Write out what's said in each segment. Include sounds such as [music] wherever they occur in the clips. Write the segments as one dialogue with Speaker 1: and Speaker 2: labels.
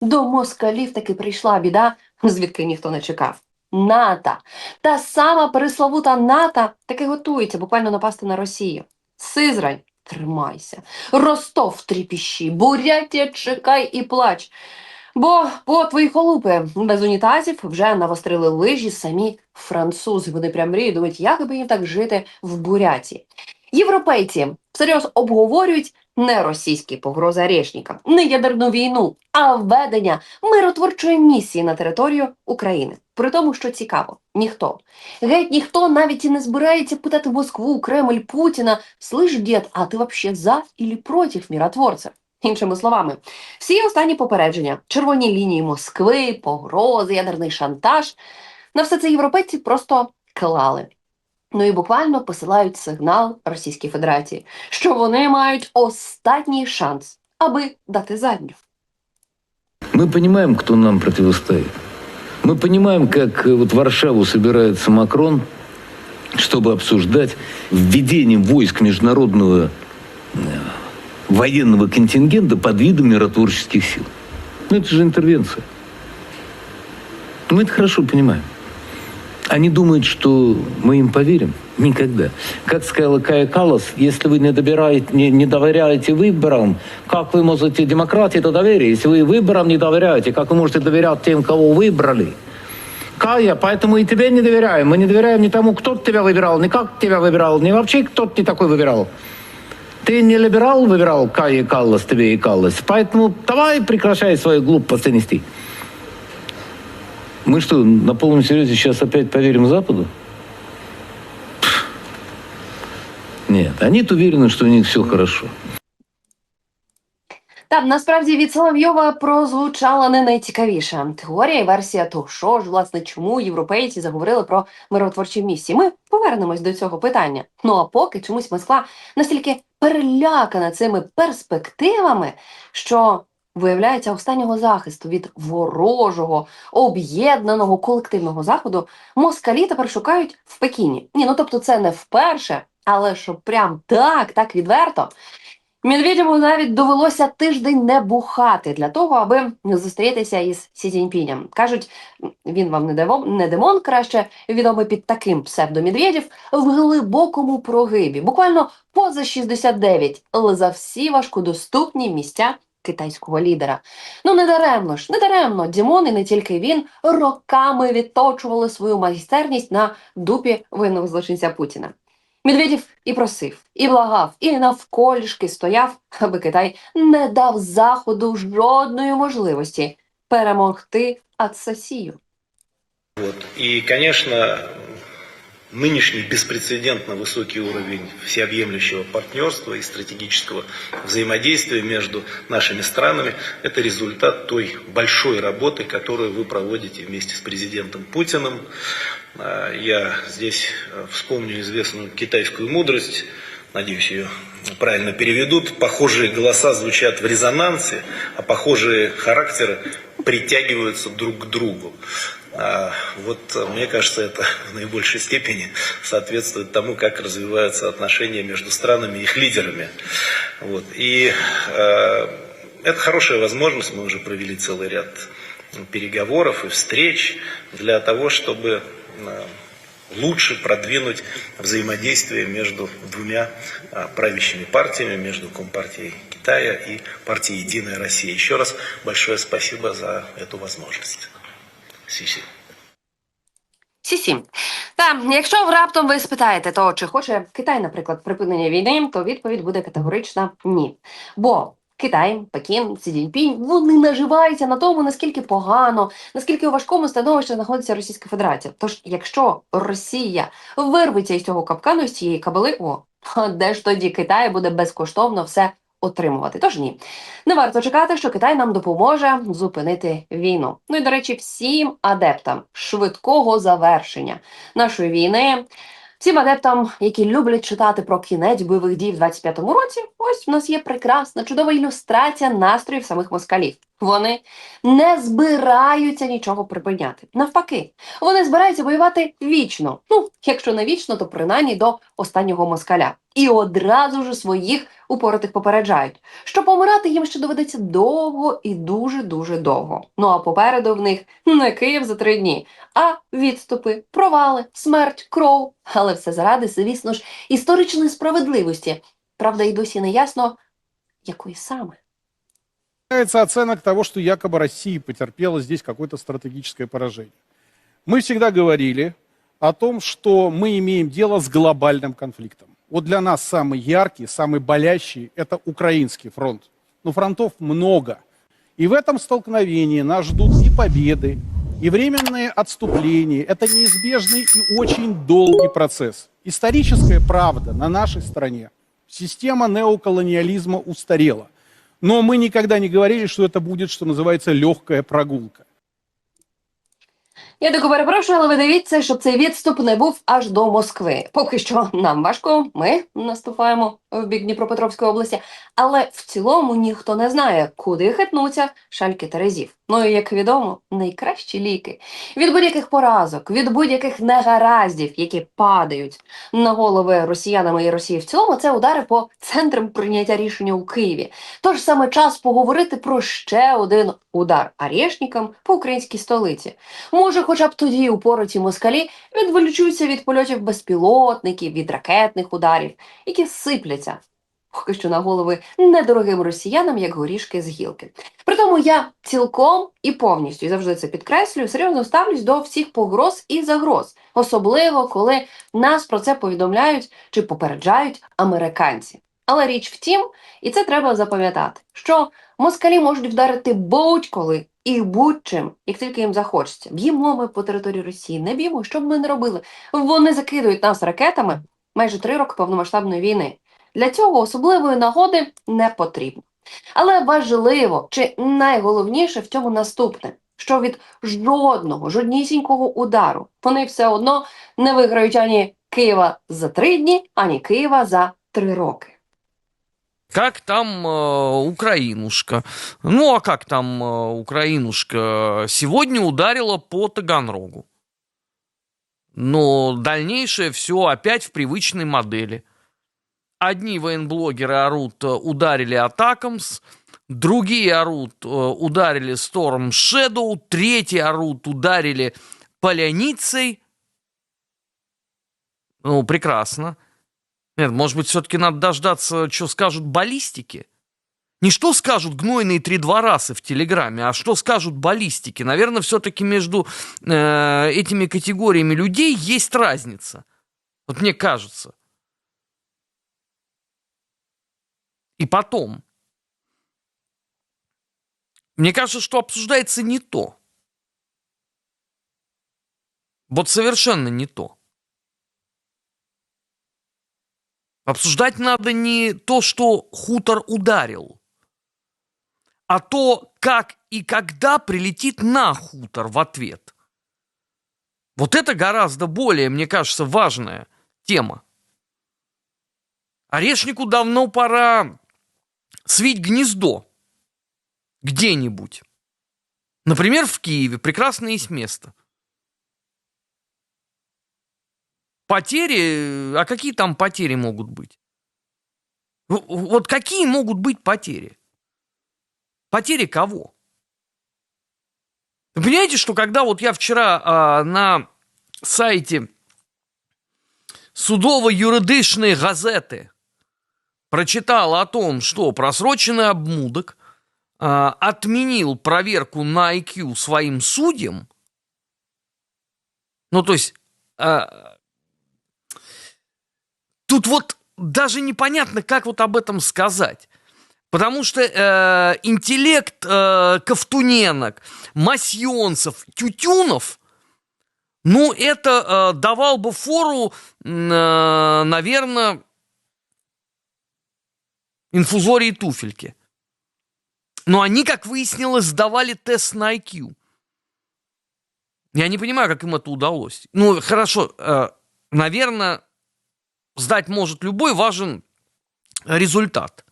Speaker 1: До москалів таки прийшла біда, звідки ніхто не чекав. НАТО. Та сама пересловута НАТО таки готується буквально напасти на Росію. Сизрань, тримайся. Ростов тріпіщі, Бурятія чекай і плач. Бо по твої холупи без унітазів вже навострили лижі самі французи. Вони прям мріють, думають, як би їм так жити в Буряті. Європейці всерйоз обговорюють не російські погрози Орешника, не ядерну війну, а введення миротворчої місії на територію України. При тому, що цікаво, ніхто, геть ніхто навіть і не збирається питати Москву, Кремль, Путіна, слиш, дід, а ти вообще за или проти миротворця? Іншими словами, всі останні попередження, червоні лінії Москви, погрози, ядерний шантаж, на все це європейці просто клали. Ну і буквально посилають сигнал Російській Федерації, що вони мають останній шанс, аби дати задню.
Speaker 2: Мы понимаем, кто нам противостоит. Мы понимаем, как э, вот в Варшаву собирается Макрон, чтобы обсуждать введение войск международного э, военного контингента под видом миротворческих сил. Ну, это же интервенция. Мы это хорошо понимаем. Они думают, что мы им поверим? Никогда. Как сказала Кая Калас, если вы не, добираете, не, не доверяете выборам, как вы можете демократии это доверие? Если вы выборам не доверяете, как вы можете доверять тем, кого выбрали? Кая, поэтому и тебе не доверяем. Мы не доверяем ни тому, кто тебя выбирал, ни как тебя выбирал, ни вообще кто ты такой выбирал. Ты не либерал выбирал Кая Каллас, тебе и Каллас. Поэтому давай прекращай свои глупости нести. Мы что, на полном серьезе сейчас опять поверим Западу? Нет, они-то уверены, что у них все хорошо.
Speaker 1: Та насправді від Соловйова прозвучала не найцікавіша теорія і версія того, що ж власне чому європейці заговорили про миротворчі місії. Ми повернемось до цього питання. Ну а поки чомусь Москва настільки перелякана цими перспективами, що виявляється останнього захисту від ворожого об'єднаного колективного заходу москалі тепер шукають в Пекіні. Ні, ну тобто це не вперше, але щоб прям так, так відверто. Медведєву навіть довелося тиждень не бухати для того, аби зустрітися із Сі Цзіньпінем. Кажуть, він вам не демон, не демон, краще відомий під таким псевдомедведєв в глибокому прогибі, буквально поза 69, але за всі важкодоступні місця китайського лідера. Ну не даремно ж, не даремно. Дімон і не тільки він роками відточували свою майстерність на дупі винного злочинця Путіна. Медведєв і просив, і благав, і навколішки стояв, аби Китай не дав Заходу жодної можливості перемогти Ацасію.
Speaker 3: И, конечно, нынешний беспрецедентно высокий уровень всеобъемлющего партнерства и стратегического взаимодействия между нашими странами – это результат той большой работы, которую вы проводите вместе с президентом Путиным. А, Я здесь э, вспомню известную китайскую мудрость, надеюсь, ее правильно переведут. Похожие голоса звучат в резонансе, а похожие характеры притягиваются друг к другу. А, Вот э, мне кажется, это [laughs] в наибольшей степени соответствует тому, как развиваются отношения между странами и их лидерами. Вот. И э, это хорошая возможность, мы уже провели целый ряд переговоров и встреч для того, чтобы э, лучше продвинуть взаимодействие между двумя правящими партиями, между Компартией Китая и партией Единая Россия. Еще раз большое спасибо за эту возможность. Сиси.
Speaker 1: Сі-сі. Та якщо раптом ви спитаєте, то чи хоче Китай, наприклад, припинення війни, то відповідь буде категорична ні. Бо Китай, Пекін, Сі Цзіньпінь, вони наживаються на тому, наскільки погано, наскільки у важкому становищі знаходиться Російська Федерація. Тож, якщо Росія вирветься із цього капкану, з цієї кабели, о, де ж тоді Китай буде безкоштовно все отримувати? Тож ні. Не варто чекати, що Китай нам допоможе зупинити війну. Ну і до речі, всім адептам швидкого завершення нашої війни. Всім адептам, які люблять читати про кінець бойових дій в 25-му році, ось в нас є прекрасна, чудова ілюстрація настроїв самих москалів. Вони не збираються нічого припиняти. Навпаки, вони збираються воювати вічно. Ну, якщо не вічно, то принаймні до останнього москаля. І одразу ж своїх упоротих попереджають, що помирати їм ще доведеться довго і дуже дуже довго. Ну а попереду в них не Київ за три дні, а відступи, провали, смерть, кров. Але все заради, звісно ж, історичної справедливості. Правда, і досі не ясно, якої саме.
Speaker 4: Касается оценок того, что якобы Россия потерпела здесь какое-то стратегическое поражение. Мы всегда говорили о том, что мы имеем дело с глобальным конфликтом. Вот для нас самый яркий, самый болящий – это украинский фронт. Но фронтов много. И в этом столкновении нас ждут и победы, и временные отступления. Это неизбежный и очень долгий процесс. Историческая правда на нашей стороне. Система неоколониализма устарела. Но мы никогда не говорили, что это будет, что называется, легкая прогулка.
Speaker 1: Я дико перепрошую, але ви дивіться, щоб цей відступ не був аж до Москви. Поки що нам важко, ми наступаємо в бік Дніпропетровської області, але в цілому ніхто не знає, куди хитнуться шальки Терезів. Ну і як відомо, найкращі ліки від будь-яких поразок, від будь-яких негараздів, які падають на голови росіянами і Росії в цілому, це удари по центрам прийняття рішення у Києві. Тож саме час поговорити про ще один удар арешникам по українській столиці. Може, хоча б тоді упороті москалі відволічуться від польотів безпілотників, від ракетних ударів, які сипляться поки що на голови недорогим росіянам, як горішки з гілки. Притому я цілком і повністю і завжди це підкреслюю, серйозно ставлюсь до всіх погроз і загроз, особливо коли нас про це повідомляють чи попереджають американці. Але річ в тім, і це треба запам'ятати, що москалі можуть вдарити будь-коли і будь-чим, як тільки їм захочеться. Б'ємо ми по території Росії, не б'ємо, що б ми не робили. Вони закидують нас ракетами майже три роки повномасштабної війни. Для цього особливої нагоди не потрібно. Але важливо чи найголовніше в цьому наступне, що від жодного, жоднісінького удару вони все одно не виграють ані Києва за три дні, ані Києва за три роки.
Speaker 5: Как там э, Украинушка? Ну, а как там э, Украинушка? Сегодня ударила по Таганрогу. Но дальнейшее все опять в привычной модели. Одни военблогеры орут, э, ударили Атакамс, другие орут, э, ударили Storm Shadow, третьи орут, ударили Поляницей. Ну, прекрасно. Нет, может быть, все-таки надо дождаться, что скажут баллистики? Не что скажут гнойные три дворасы в Телеграме, а что скажут баллистики. Наверное, все-таки между э, этими категориями людей есть разница. Вот мне кажется. И потом. Мне кажется, что обсуждается не то. Вот совершенно не то. Обсуждать надо не то, что хутор ударил, а то, как и когда прилетит на хутор в ответ. Вот это гораздо более, мне кажется, важная тема. Орешнику давно пора свить гнездо где-нибудь. Например, в Киеве. Прекрасно есть место. Потери, а какие там потери могут быть? Вот какие могут быть потери? Потери кого? Вы понимаете, что когда вот я вчера а, на сайте судово-юридичной газеты прочитал о том, что просроченный обмудок а, отменил проверку на IQ своим судьям, ну, то есть, а, тут вот даже непонятно, как вот об этом сказать. Потому что э, интеллект э, ковтуненок, масьонцев, тютюнов, ну, это э, давал бы фору, наверное, инфузории туфельки. Но они, как выяснилось, сдавали тест на IQ. Я не понимаю, как им это удалось. Ну, хорошо, э, наверное, сдать может любой, важен результат.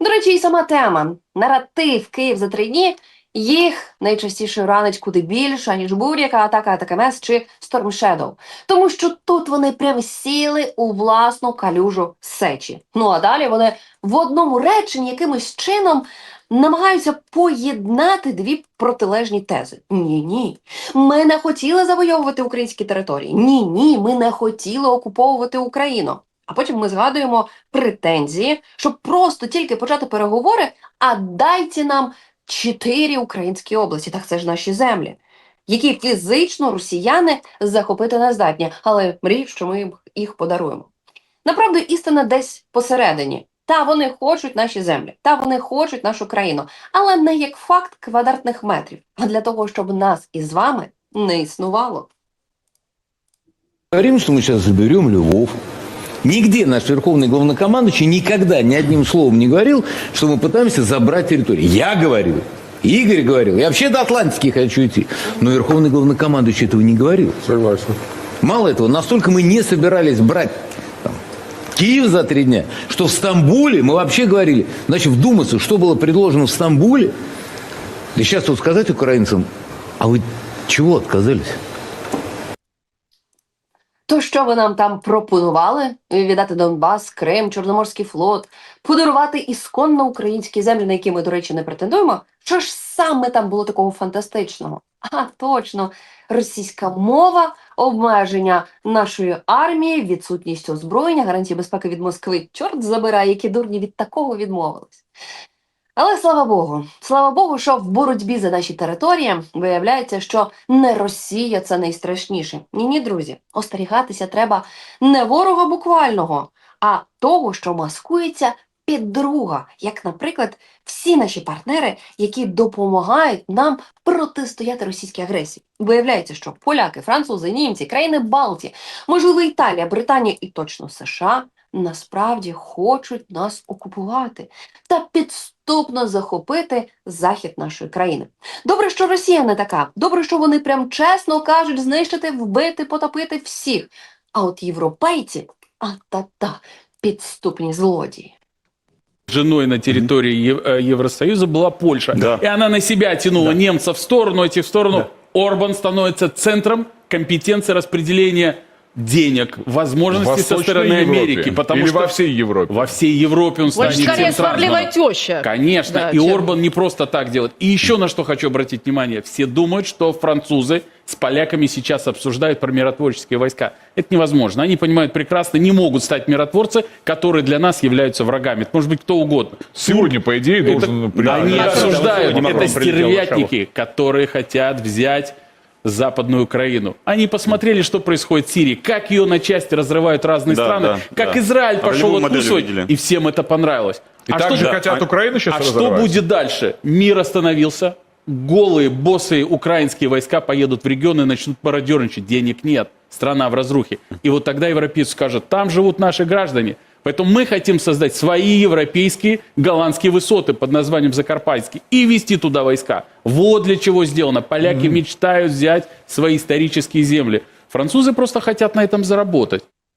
Speaker 1: До речі, і сама тема наратив Київ за три дні Їх найчастіше ранить куди більше, ніж будь-яка атака АТКМС чи Storm Shadow. Тому що тут вони прям сіли у власну калюжу сечі. Ну а далі вони в одному реченні якимось чином намагаються поєднати дві протилежні тези. Ні, ні. Ми не хотіли завойовувати українські території. Ні, ні, ми не хотіли окуповувати Україну. А потім ми згадуємо претензії, щоб просто тільки почати переговори, а дайте нам чотири українські області. Так це ж наші землі, які фізично росіяни захопити не здатні, але мріють, що ми їх подаруємо. Направду, істина десь посередині. Та вони хочуть наші землі, та вони хочуть нашу країну, але не як факт квадратних метрів, а для того, щоб нас із вами не існувало.
Speaker 2: Говорим, что мы сейчас заберем Львов. Нигде наш верховный главнокомандующий никогда ни одним словом не говорил, что мы пытаемся забрать территорию. Я говорил, Игорь говорил, я вообще до Атлантики хочу идти. Но верховный главнокомандующий этого не говорил.
Speaker 6: Согласен.
Speaker 2: Мало этого, настолько мы не собирались брать там, Киев за три дня, что в Стамбуле мы вообще говорили, значит, вдуматься, что было предложено в Стамбуле. Да сейчас вот сказать украинцам, а вы чего отказались?
Speaker 1: То, що ви нам там пропонували, віддати Донбас, Крим, Чорноморський флот, подарувати ісконно українські землі, на які ми, до речі, не претендуємо. Що ж саме там було такого фантастичного? А точно, російська мова, обмеження нашої армії, відсутність озброєння, гарантії безпеки від Москви. Чорт забирає, які дурні від такого відмовились. Але слава Богу, слава Богу, що в боротьбі за наші території виявляється, що не Росія це найстрашніше. Ні, ні, друзі, остерігатися треба не ворога буквального, а того, що маскується під друга, як, наприклад, всі наші партнери, які допомагають нам протистояти російській агресії. Виявляється, що поляки, французи, німці, країни Балтії, можливо, Італія, Британія і точно США насправді хочуть нас окупувати та підступно захопити захід нашої країни. Добре, що Росія не така. Добре, що вони прям чесно кажуть знищити, вбити, потопити всіх. А от європейці, а та-та, підступні злодії.
Speaker 7: женой на территории Ев- э, Евросоюза была Польша.
Speaker 6: Да.
Speaker 7: И она на себя тянула немцев в сторону, этих в сторону. Орбан становится центром компетенции распределения денег, возможностей со стороны
Speaker 6: Европе.
Speaker 7: Америки. Потому
Speaker 6: Или
Speaker 7: что
Speaker 6: во всей Европе.
Speaker 7: во всей Европе он станет
Speaker 8: Больше скорее сварливая теща.
Speaker 7: Конечно.
Speaker 8: Да,
Speaker 7: и
Speaker 8: чем-
Speaker 7: Орбан не просто так делает. И еще на что хочу обратить внимание. Все думают, что французы с поляками сейчас обсуждают про миротворческие войска. Это невозможно. Они понимают прекрасно, не могут стать миротворцы, которые для нас являются врагами. Это может быть кто угодно.
Speaker 6: Сегодня, по идее,
Speaker 7: Это-
Speaker 6: должен... при-
Speaker 7: они
Speaker 6: Да,
Speaker 7: обсуждают, это стервятники, которые хотят взять Западную Украину. Они посмотрели, что происходит в Сирии, как ее на части разрывают разные
Speaker 9: Да,
Speaker 7: страны,
Speaker 9: да,
Speaker 7: как
Speaker 9: да.
Speaker 7: Израиль пошел откусывать, и всем это понравилось.
Speaker 6: И так же хотят Украину сейчас
Speaker 7: а что
Speaker 6: разорвать?
Speaker 7: будет дальше? Мир остановился, голые боссы украинские войска поедут в регионы и начнут мародерничать. Денег нет, страна в разрухе. И вот тогда европейцы скажут, там живут наши граждане. Поэтому мы хотим создать свои европейские голландские высоты под названием Закарпатьский и вести туда войска. Вот для чего сделано. Поляки мечтают взять свои исторические земли. Французы просто хотят на этом заработать.